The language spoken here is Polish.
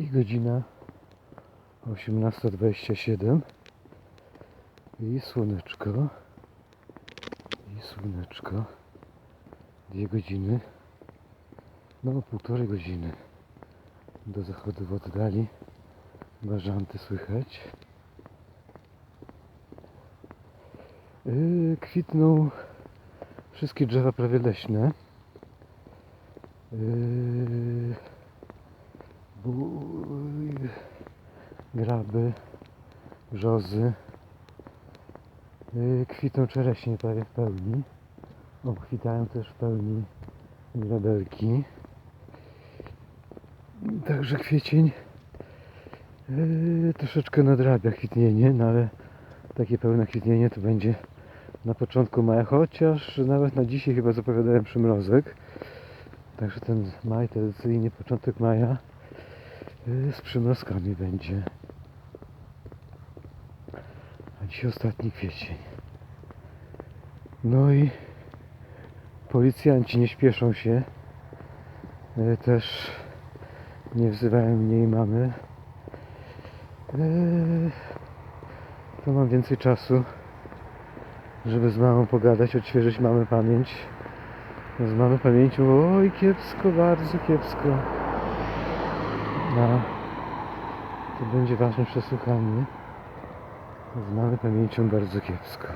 I godzina 18.27 i słoneczko. I słoneczko. Dwie godziny. No półtorej godziny. Do zachodu w oddali bażanty słychać. Yy, kwitną wszystkie drzewa prawie leśne. Yy, bu- graby, brzozy. Yy, Kwitną czereśnie prawie w pełni. Obkwitają też w pełni grabelki. Także kwiecień yy, troszeczkę nadrabia kwitnienie, no ale takie pełne kwitnienie to będzie na początku maja, chociaż nawet na dzisiaj chyba zapowiadałem przymrozek. Także ten maj, tradycyjnie początek maja z przymrozkami będzie. A dzisiaj ostatni kwiecień. No i policjanci nie śpieszą się. Yy, Też nie wzywają mnie i mamy. Yy, To mam więcej czasu, żeby z mamą pogadać, odświeżyć mamy pamięć. Z mamy pamięcią, oj kiepsko, bardzo kiepsko. No, to będzie ważne przesłuchanie. Z mamy pamięcią bardzo kiepsko.